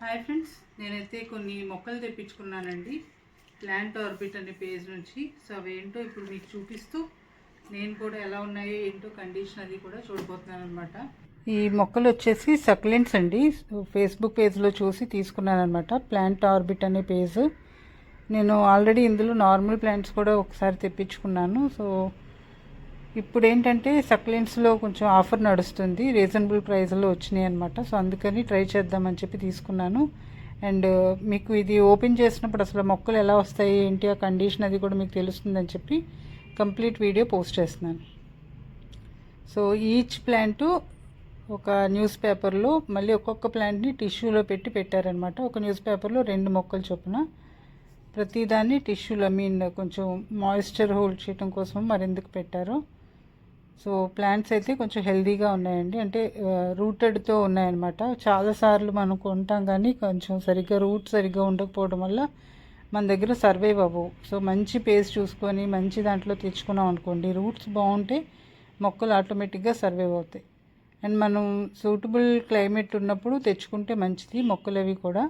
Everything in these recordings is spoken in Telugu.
హాయ్ ఫ్రెండ్స్ నేనైతే కొన్ని మొక్కలు తెప్పించుకున్నానండి. ప్లాంట్ ఆర్బిట్ అనే పేజ్ నుంచి. సో అవి ఏంటో ఇప్పుడు మీకు చూపిస్తూ నేను కూడా ఎలా ఉన్నాయో ఏంటో కండిషన్ అది కూడా చూడబోతున్నాను అనమాట ఈ మొక్కలు వచ్చేసి సక్లెంట్స్ అండి. ఫేస్బుక్ పేజ్లో చూసి తీసుకున్నాను అనమాట ప్లాంట్ ఆర్బిట్ అనే పేజ్. నేను ఆల్రెడీ ఇందులో నార్మల్ ప్లాంట్స్ కూడా ఒకసారి తెప్పించుకున్నాను. సో ఇప్పుడు ఏంటంటే సక్లెంట్స్లో కొంచెం ఆఫర్ నడుస్తుంది. రీజనబుల్ ప్రైస్లో వచ్చినాయి అనమాట సో అందుకని ట్రై చేద్దామని చెప్పి తీసుకున్నాను. అండ్ మీకు ఇది ఓపెన్ చేసినప్పుడు అసలు మొక్కలు ఎలా వస్తాయి ఏంటి ఆ కండిషన్ అది కూడా మీకు తెలుస్తుందని చెప్పి కంప్లీట్ వీడియో పోస్ట్ చేస్తున్నాను. సో ఈచ్ ప్లాంట్ ఒక న్యూస్ పేపర్లో మళ్ళీ ఒక్కొక్క ప్లాంట్ని టిష్యూలో పెట్టి పెట్టారనమాట ఒక న్యూస్ పేపర్లో రెండు మొక్కలు చొప్పున. ప్రతిదాన్ని టిష్యూలో ఐ మీన్ కొంచెం మాయిశ్చర్ హోల్డ్ చేయడం కోసం మరెందుకు పెట్టారో. సో ప్లాంట్స్ అయితే కొంచెం హెల్దీగా ఉన్నాయండి. అంటే రూటెడ్తో ఉన్నాయన్నమాట. చాలాసార్లు మనం కొంటాం కానీ కొంచెం సరిగ్గా రూట్ సరిగ్గా ఉండకపోవడం వల్ల మన దగ్గర సర్వైవ్ అవ్వవు. సో మంచి పేస్ చూసుకొని మంచి దాంట్లో తెచ్చుకున్నాం అనుకోండి రూట్స్ బాగుంటే మొక్కలు ఆటోమేటిక్గా సర్వైవ్ అవుతాయి. అండ్ మనం సూటబుల్ క్లైమేట్ ఉన్నప్పుడు తెచ్చుకుంటే మంచిది మొక్కలు అవి కూడా.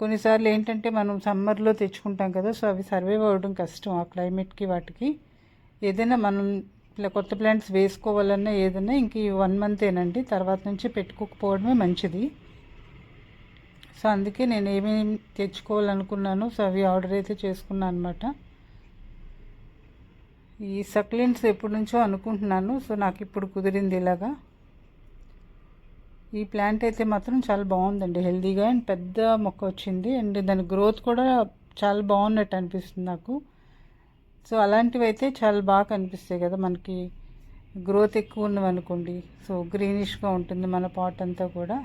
కొన్నిసార్లు ఏంటంటే మనం సమ్మర్లో తెచ్చుకుంటాం కదా సో అవి సర్వైవ్ అవ్వడం కష్టం ఆ క్లైమేట్కి వాటికి. ఏదైనా మనం ఇట్లా కొత్త ప్లాంట్స్ వేసుకోవాలన్నా ఏదైనా ఇంక ఈ వన్ మంతేనండి తర్వాత నుంచి పెట్టుకోకపోవడమే మంచిది. సో అందుకే నేను ఏమేమి తెచ్చుకోవాలనుకున్నాను సో అవి ఆర్డర్ అయితే చేసుకున్నాను అనమాట ఈ సక్లెంట్స్ ఎప్పటి నుంచో అనుకుంటున్నాను. సో నాకు ఇప్పుడు కుదిరింది ఇలాగా. ఈ ప్లాంట్ అయితే మాత్రం చాలా బాగుందండి. హెల్దీగా అండ్ పెద్ద మొక్క వచ్చింది. అండ్ దాని గ్రోత్ కూడా చాలా బాగున్నట్టు అనిపిస్తుంది నాకు. సో అలాంటివి అయితే చాలా బాగా కనిపిస్తాయి కదా మనకి. గ్రోత్ ఎక్కువ ఉన్నవనుకోండి సో గ్రీనిష్గా ఉంటుంది మన పాట్ అంతా కూడా.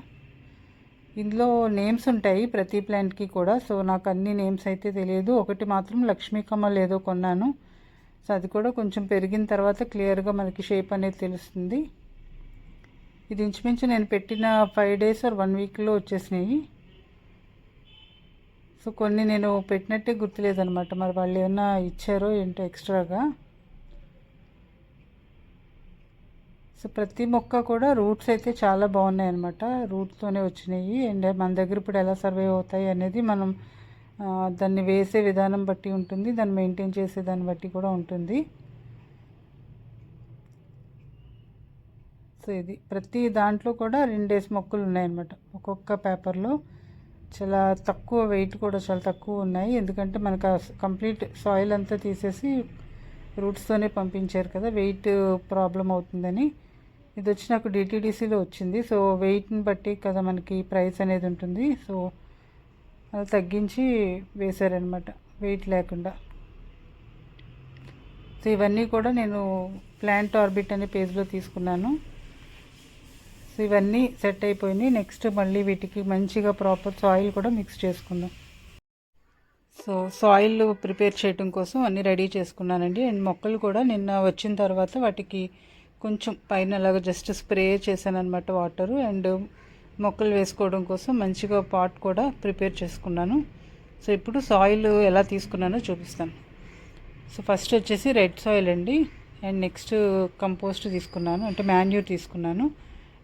ఇందులో నేమ్స్ ఉంటాయి ప్రతి ప్లాంట్కి కూడా. సో నాకు అన్ని నేమ్స్ అయితే తెలియదు. ఒకటి మాత్రం లక్ష్మీ కమల్ ఏదో కొన్నాను. సో అది కూడా కొంచెం పెరిగిన తర్వాత క్లియర్గా మనకి షేప్ అనేది తెలుస్తుంది. ఇది ఇంచుమించు నేను పెట్టిన ఫైవ్ డేస్ ఆర్ వన్ వీక్లో వచ్చేసినాయి. సో కొన్ని నేను పెట్టినట్టే గుర్తులేదనమాట మరి వాళ్ళు ఏమన్నా ఇచ్చారో ఏంటో ఎక్స్ట్రాగా. సో ప్రతి మొక్క కూడా రూట్స్ అయితే చాలా బాగున్నాయి అనమాట రూట్స్తోనే వచ్చినాయి. అండ్ మన దగ్గర ఇప్పుడు ఎలా సర్వే అవుతాయి అనేది మనం దాన్ని వేసే విధానం బట్టి ఉంటుంది. దాన్ని మెయింటైన్ చేసే దాన్ని బట్టి కూడా ఉంటుంది. సో ఇది ప్రతి దాంట్లో కూడా రెండేసి మొక్కలు ఉన్నాయన్నమాట. ఒక్కొక్క పేపర్లో చాలా తక్కువ వెయిట్ కూడా చాలా తక్కువ ఉన్నాయి. ఎందుకంటే మనకు కంప్లీట్ సాయిల్ అంతా తీసేసి రూట్స్తోనే పంపించారు కదా వెయిట్ ప్రాబ్లం అవుతుందని. ఇది వచ్చి నాకు డిటీడీసీలో వచ్చింది. సో వెయిట్ని బట్టి కదా మనకి ప్రైస్ అనేది ఉంటుంది. సో అది తగ్గించి వేశారనమాట వెయిట్ లేకుండా. సో ఇవన్నీ కూడా నేను ప్లాంట్ ఆర్బిట్ అనే పేజ్లో తీసుకున్నాను. ఇవన్నీ సెట్ అయిపోయినాయి. నెక్స్ట్ మళ్ళీ వీటికి మంచిగా ప్రాపర్ సాయిల్ కూడా మిక్స్ చేసుకుందాం. సో సాయిల్ ప్రిపేర్ చేయడం కోసం అన్నీ రెడీ చేసుకున్నానండి. అండ్ మొక్కలు కూడా నిన్న వచ్చిన తర్వాత వాటికి కొంచెం పైన అలాగా జస్ట్ స్ప్రే చేశాను అనమాట వాటరు. అండ్ మొక్కలు వేసుకోవడం కోసం మంచిగా పాట్ కూడా ప్రిపేర్ చేసుకున్నాను. సో ఇప్పుడు సాయిల్ ఎలా తీసుకున్నానో చూపిస్తాను. సో ఫస్ట్ వచ్చేసి రెడ్ సాయిల్ అండి. అండ్ నెక్స్ట్ కంపోస్ట్ తీసుకున్నాను. అంటే మాన్యూర్ తీసుకున్నాను.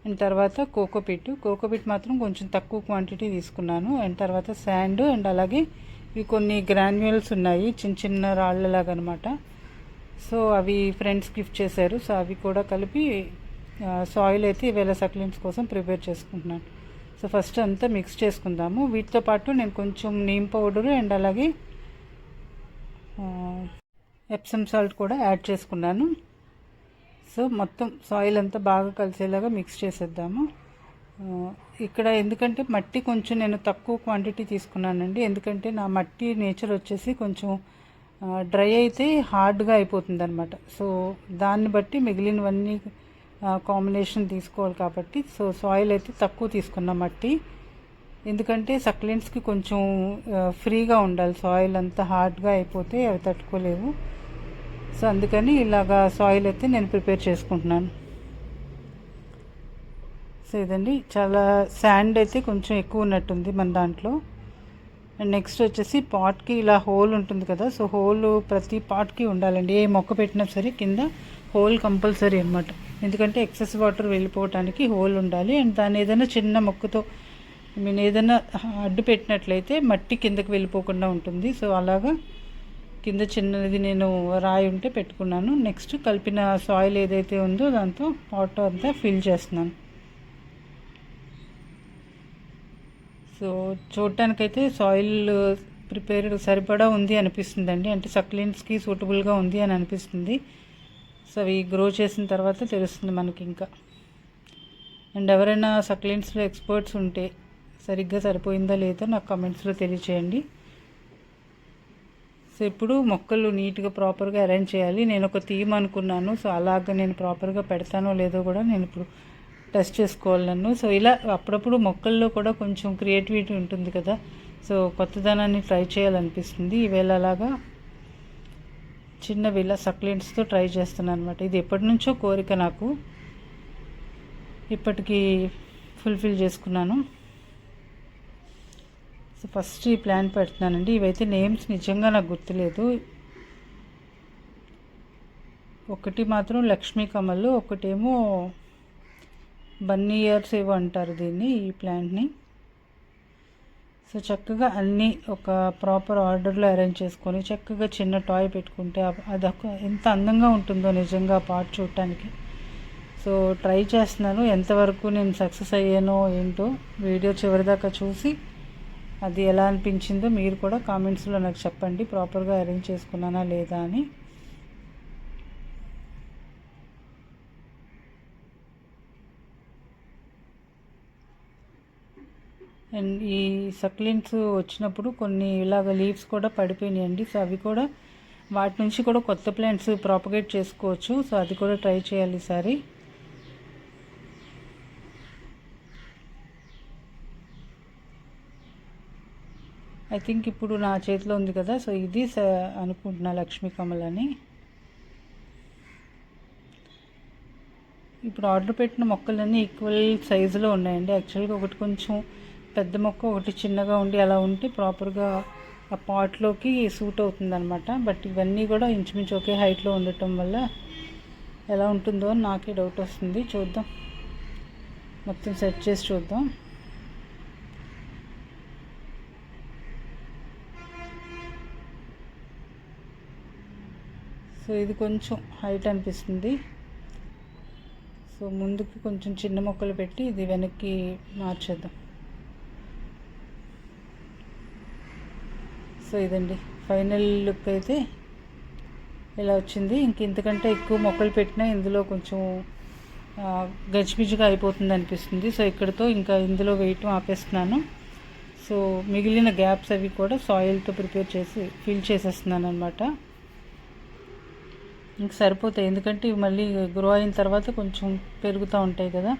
అండ్ తర్వాత కోకోపీట్. కోకోపీట్ మాత్రం కొంచెం తక్కువ క్వాంటిటీ తీసుకున్నాను. అండ్ తర్వాత శాండ్ అండ్ అలాగే ఇవి కొన్ని గ్రాన్యువల్స్ ఉన్నాయి. చిన్న చిన్న రాళ్ళలాగా అనమాట సో అవి ఫ్రెండ్స్ గిఫ్ట్ చేశారు. సో అవి కూడా కలిపి సాయిల్ అయితే ఇవేళ సక్లెంట్స్ కోసం ప్రిపేర్ చేసుకుంటున్నాను. సో ఫస్ట్ అంతా మిక్స్ చేసుకుందాము. వీటితో పాటు నేను కొంచెం నీమ్ పౌడరు అండ్ అలాగే ఎప్సమ్ సాల్ట్ కూడా యాడ్ చేసుకున్నాను. సో మొత్తం సాయిల్ అంతా బాగా కలిసేలాగా మిక్స్ చేసేద్దాము. ఇక్కడ ఎందుకంటే మట్టి కొంచెం నేను తక్కువ క్వాంటిటీ తీసుకున్నానండి. ఎందుకంటే నా మట్టి నేచర్ వచ్చేసి కొంచెం డ్రై అయితే హార్డ్గా అయిపోతుంది అనమాట సో దాన్ని బట్టి మిగిలినవన్నీ కాంబినేషన్ తీసుకోవాలి కాబట్టి సో సాయిల్ అయితే తక్కువ తీసుకున్న మట్టి. ఎందుకంటే సక్లెంట్స్కి కొంచెం ఫ్రీగా ఉండాలి. సాయిల్ అంతా హార్డ్గా అయిపోతే అవి తట్టుకోలేవు. సో అందుకని ఇలాగా సాయిల్ అయితే నేను ప్రిపేర్ చేసుకుంటున్నాను. సో ఇదండి చాలా శాండ్ అయితే కొంచెం ఎక్కువ ఉన్నట్టుంది మన దాంట్లో. అండ్ నెక్స్ట్ వచ్చేసి పాట్కి ఇలా హోల్ ఉంటుంది కదా సో హోల్ ప్రతి పాట్కి ఉండాలండి. ఏ మొక్క పెట్టినా సరే కింద హోల్ కంపల్సరీ అనమాట ఎందుకంటే ఎక్సెస్ వాటర్ వెళ్ళిపోవటానికి హోల్ ఉండాలి. అండ్ దాని ఏదైనా చిన్న మొక్కతో ఐ మీన్ ఏదైనా అడ్డు పెట్టినట్లయితే మట్టి కిందకి వెళ్ళిపోకుండా ఉంటుంది. సో అలాగా కింద చిన్నది నేను రాయి ఉంటే పెట్టుకున్నాను. నెక్స్ట్ కలిపిన సాయిల్ ఏదైతే ఉందో దాంతో పాట్ అంతా ఫిల్ చేస్తున్నాను. సో చూడటానికైతే సాయిల్ ప్రిపేర్డ్ సరిపడా ఉంది అనిపిస్తుందండి. అంటే సక్లెంట్స్కి సూటబుల్గా ఉంది అని అనిపిస్తుంది. సో అవి గ్రో చేసిన తర్వాత తెలుస్తుంది మనకి ఇంకా. అండ్ ఎవరైనా సక్లెంట్స్లో ఎక్స్పర్ట్స్ ఉంటే సరిగ్గా సరిపోయిందా లేదో నాకు కమెంట్స్లో తెలియచేయండి. సో ఇప్పుడు మొక్కలు నీట్గా ప్రాపర్గా అరేంజ్ చేయాలి. నేను ఒక థీమ్ అనుకున్నాను. సో అలాగా నేను ప్రాపర్గా పెడతానో లేదో కూడా నేను ఇప్పుడు టెస్ట్ చేసుకోవాలి నన్ను. సో ఇలా అప్పుడప్పుడు మొక్కల్లో కూడా కొంచెం క్రియేటివిటీ ఉంటుంది కదా. సో కొత్తదనాన్ని ట్రై చేయాలనిపిస్తుంది. ఈవేళ అలాగా చిన్న విలా సక్లెంట్స్తో ట్రై చేస్తున్నాను అనమాట ఇది ఎప్పటి నుంచో కోరిక నాకు. ఇప్పటికీ ఫుల్ఫిల్ చేసుకున్నాను. సో ఫస్ట్ ఈ ప్లాన్ పెడుతున్నానండి. ఇవైతే నేమ్స్ నిజంగా నాకు గుర్తులేదు. ఒకటి మాత్రం లక్ష్మీ కమల్ ఒకటేమో బన్నీ ఇయర్స్ ఏవో అంటారు దీన్ని ఈ ప్లాంట్ని. సో చక్కగా అన్నీ ఒక ప్రాపర్ ఆర్డర్లో అరేంజ్ చేసుకొని చక్కగా చిన్న టాయ్ పెట్టుకుంటే అదొక ఎంత అందంగా ఉంటుందో నిజంగా పార్ట్ చూడటానికి. సో ట్రై చేస్తున్నాను. ఎంతవరకు నేను సక్సెస్ అయ్యానో ఏంటో వీడియో చివరిదాకా చూసి అది ఎలా అనిపించిందో మీరు కూడా కామెంట్స్లో నాకు చెప్పండి. ప్రాపర్గా అరేంజ్ చేసుకున్నానా లేదా అని. అండ్ ఈ సక్లిన్స్ వచ్చినప్పుడు కొన్ని ఇలాగ లీవ్స్ కూడా పడిపోయినాయండి. సో అవి కూడా వాటి నుంచి కూడా కొత్త ప్లాంట్స్ ప్రాపగేట్ చేసుకోవచ్చు. సో అది కూడా ట్రై చేయాలి ఈసారి. ఐ థింక్ ఇప్పుడు నా చేతిలో ఉంది కదా సో ఇది అనుకుంటున్నా లక్ష్మీ కమల్ అని ఇప్పుడు ఆర్డర్ పెట్టిన మొక్కలన్నీ ఈక్వల్ సైజులో ఉన్నాయండి. యాక్చువల్గా ఒకటి కొంచెం పెద్ద మొక్క ఒకటి చిన్నగా ఉండి అలా ఉంటే ప్రాపర్గా ఆ పాట్లోకి సూట్ అవుతుందన్నమాట. బట్ ఇవన్నీ కూడా ఇంచుమించు ఒకే హైట్లో ఉండటం వల్ల ఎలా ఉంటుందో నాకే డౌట్ వస్తుంది. చూద్దాం. మొత్తం సెట్ చేసి చూద్దాం. సో ఇది కొంచెం హైట్ అనిపిస్తుంది. సో ముందుకు కొంచెం చిన్న మొక్కలు పెట్టి ఇది వెనక్కి మార్చేద్దాం. సో ఇదండి. ఫైనల్ లుక్ అయితే ఇలా వచ్చింది. ఇంక ఇంతకంటే ఎక్కువ మొక్కలు పెట్టినా ఇందులో కొంచెం గజిబిజిగా అయిపోతుంది అనిపిస్తుంది. సో ఇక్కడతో ఇంకా ఇందులో వేయటం ఆపేస్తున్నాను. సో మిగిలిన గ్యాప్స్ అవి కూడా సాయిల్తో ప్రిపేర్ చేసి ఫిల్ చేసేస్తున్నాను అనమాట ఇంక సరిపోతాయి. ఎందుకంటే ఇవి మళ్ళీ గ్రో అయిన తర్వాత కొంచెం పెరుగుతూ ఉంటాయి కదా.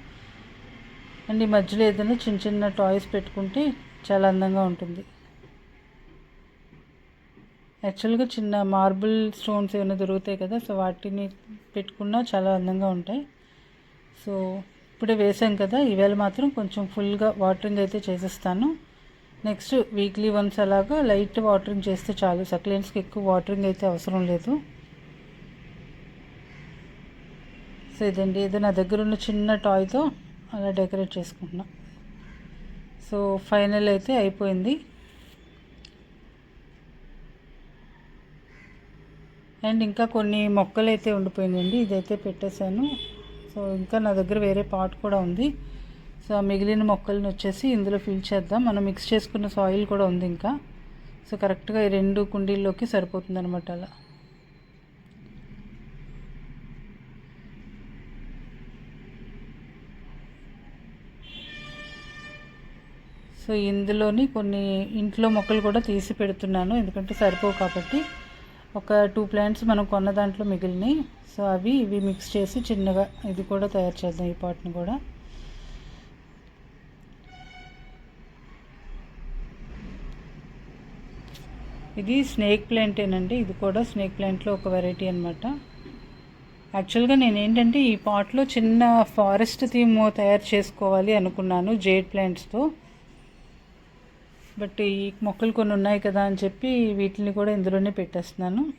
అండ్ ఈ మధ్యలో ఏదైనా చిన్న చిన్న టాయ్స్ పెట్టుకుంటే చాలా అందంగా ఉంటుంది. యాక్చువల్గా చిన్న మార్బుల్ స్టోన్స్ ఏమైనా దొరుకుతాయి కదా సో వాటిని పెట్టుకున్నా చాలా అందంగా ఉంటాయి. సో ఇప్పుడే వేసాం కదా ఈవేళ మాత్రం కొంచెం ఫుల్గా వాటరింగ్ అయితే చేసేస్తాను. నెక్స్ట్ వీక్లీ వన్స్ అలాగా లైట్ వాటరింగ్ చేస్తే చాలు. సక్లెంట్స్కి ఎక్కువ వాటరింగ్ అయితే అవసరం లేదు. సో ఇదండి ఏదో నా దగ్గర ఉన్న చిన్న టాయ్తో అలా డెకరేట్ చేసుకుంటున్నా. సో ఫైనల్ అయితే అయిపోయింది. అండ్ ఇంకా కొన్ని మొక్కలు అయితే ఉండిపోయినాయండి ఇదైతే పెట్టేశాను. సో ఇంకా నా దగ్గర వేరే పాట్ కూడా ఉంది. సో ఆ మిగిలిన మొక్కలను వచ్చేసి ఇందులో ఫిల్ చేద్దాం. మనం మిక్స్ చేసుకున్న సాయిల్ కూడా ఉంది ఇంకా. సో కరెక్ట్గా ఈ రెండు కుండీల్లోకి సరిపోతుంది అనమాట అలా. సో ఇందులోని కొన్ని ఇంట్లో మొక్కలు కూడా తీసి పెడుతున్నాను. ఎందుకంటే సరిపోవు కాబట్టి ఒక టూ ప్లాంట్స్ మనం కొన్న దాంట్లో మిగిలినాయి. సో అవి ఇవి మిక్స్ చేసి చిన్నగా ఇది కూడా తయారు చేద్దాం ఈ పాట్ని కూడా. ఇది స్నేక్ ప్లాంటేనండి ఇది కూడా స్నేక్ ప్లాంట్లో ఒక వెరైటీ అనమాట యాక్చువల్గా నేను ఏంటంటే ఈ పాట్లో చిన్న ఫారెస్ట్ థీమ్ తయారు చేసుకోవాలి అనుకున్నాను జేడ్ ప్లాంట్స్తో. బట్ ఈ మొక్కలు కొన్ని ఉన్నాయి కదా అని చెప్పి వీటిని కూడా ఇందులోనే పెట్టేస్తున్నాను.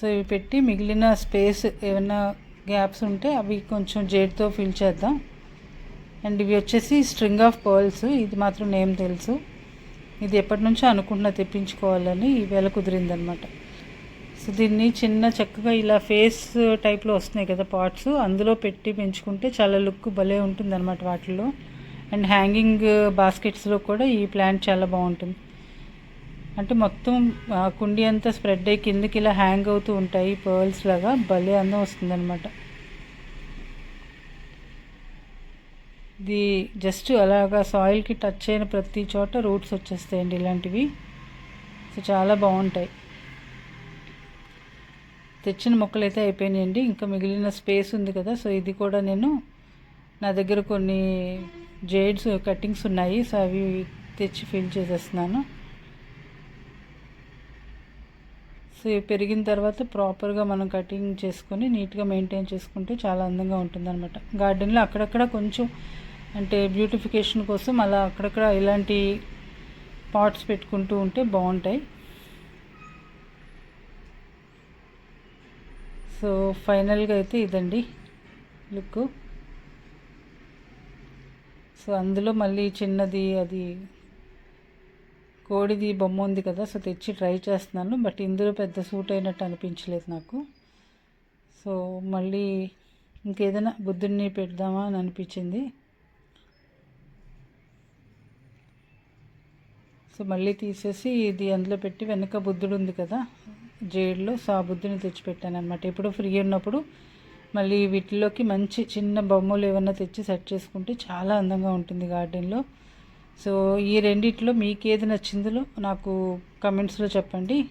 సో ఇవి పెట్టి మిగిలిన స్పేస్ ఏమైనా గ్యాప్స్ ఉంటే అవి కొంచెం జేడ్తో ఫిల్ చేద్దాం. అండ్ ఇవి వచ్చేసి స్ట్రింగ్ ఆఫ్ పర్ల్స్. ఇది మాత్రం నేమ్ తెలుసు. ఇది ఎప్పటి నుంచో అనుకుంటున్నా తెప్పించుకోవాలని. ఈవేళ కుదిరిందనమాట. సో దీన్ని చిన్న చక్కగా ఇలా ఫేస్ టైప్లో వస్తున్నాయి కదా పాట్స్ అందులో పెట్టి పెంచుకుంటే చాలా లుక్ భలే ఉంటుందన్నమాట వాటిల్లో. అండ్ హ్యాంగింగ్ బాస్కెట్స్లో కూడా ఈ ప్లాంట్ చాలా బాగుంటుంది. అంటే మొత్తం ఆ, కుండీ అంతా స్ప్రెడ్ అయ్యి కిందకి ఇలా హ్యాంగ్ అవుతూ ఉంటాయి పర్ల్స్ లాగా భలే అందం వస్తుందన్నమాట. ఇది జస్ట్ అలాగా సాయిల్కి టచ్ అయిన ప్రతి చోట రూట్స్ వచ్చేస్తాయండి ఇలాంటివి. సో చాలా బాగుంటాయి. తెచ్చిన మొక్కలు అయితే అయిపోయినాయండి. ఇంకా మిగిలిన స్పేస్ ఉంది కదా సో ఇది కూడా నేను నా దగ్గర కొన్ని జేడ్స్ కట్టింగ్స్ ఉన్నాయి. సో అవి తెచ్చి ఫిల్ చేసేస్తున్నాను. సో ఇవి పెరిగిన తర్వాత ప్రాపర్గా మనం కటింగ్ చేసుకొని నీట్గా మెయింటైన్ చేసుకుంటే చాలా అందంగా ఉంటుంది అనమాట గార్డెన్లో అక్కడక్కడ కొంచెం అంటే బ్యూటిఫికేషన్ కోసం అలా అక్కడక్కడ ఇలాంటి పాట్స్ పెట్టుకుంటూ ఉంటే బాగుంటాయి. సో ఫైనల్గా అయితే ఇదండి లుక్ సో అందులో మళ్ళీ చిన్నది అది కోడిది బొమ్మ ఉంది కదా సో తెచ్చి ట్రై చేస్తున్నాను. బట్ ఇందులో పెద్ద సూట్ అయినట్టు అనిపించలేదు నాకు. సో మళ్ళీ ఇంకేదైనా బుద్ధుడిని పెడదామా అని అనిపించింది. సో మళ్ళీ తీసేసి ఇది అందులో పెట్టి వెనక బుద్ధుడు ఉంది కదా జేడులో సాబుద్దిని తెచ్చిపెట్టాను అనమాట ఇప్పుడు ఫ్రీ ఉన్నప్పుడు మళ్ళీ వీటిలోకి మంచి చిన్న బొమ్మలు ఏమన్నా తెచ్చి సెట్ చేసుకుంటే చాలా అందంగా ఉంటుంది గార్డెన్లో. సో ఈ రెండిట్లో మీకు ఏది నచ్చిందో నాకు కమెంట్స్లో చెప్పండి.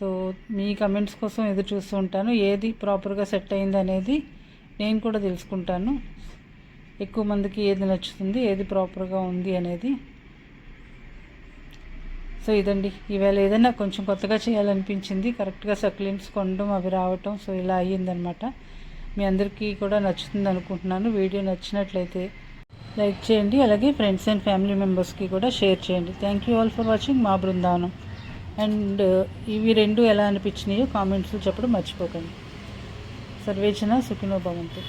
సో మీ కమెంట్స్ కోసం ఎదురు చూస్తూ ఉంటాను. ఏది ప్రాపర్గా సెట్ అయింది అనేది నేను కూడా తెలుసుకుంటాను. ఎక్కువ మందికి ఏది నచ్చుతుంది ఏది ప్రాపర్గా ఉంది అనేది. సో ఇదండి. ఈవేళ ఏదైనా కొంచెం కొత్తగా చేయాలనిపించింది కరెక్ట్గా సక్లిన్స్ కొనడం అవి రావటం సో ఇలా అయ్యిందనమాట. మీ అందరికీ కూడా నచ్చుతుంది అనుకుంటున్నాను. వీడియో నచ్చినట్లయితే లైక్ చేయండి అలాగే ఫ్రెండ్స్ అండ్ ఫ్యామిలీ మెంబర్స్కి కూడా షేర్ చేయండి. Thank you all for watching మా బృందావనం. అండ్ ఇవి రెండు ఎలా అనిపించినాయో కామెంట్స్లో చెప్పడం మర్చిపోకండి. సర్వేచన సుఖినో భవంతు.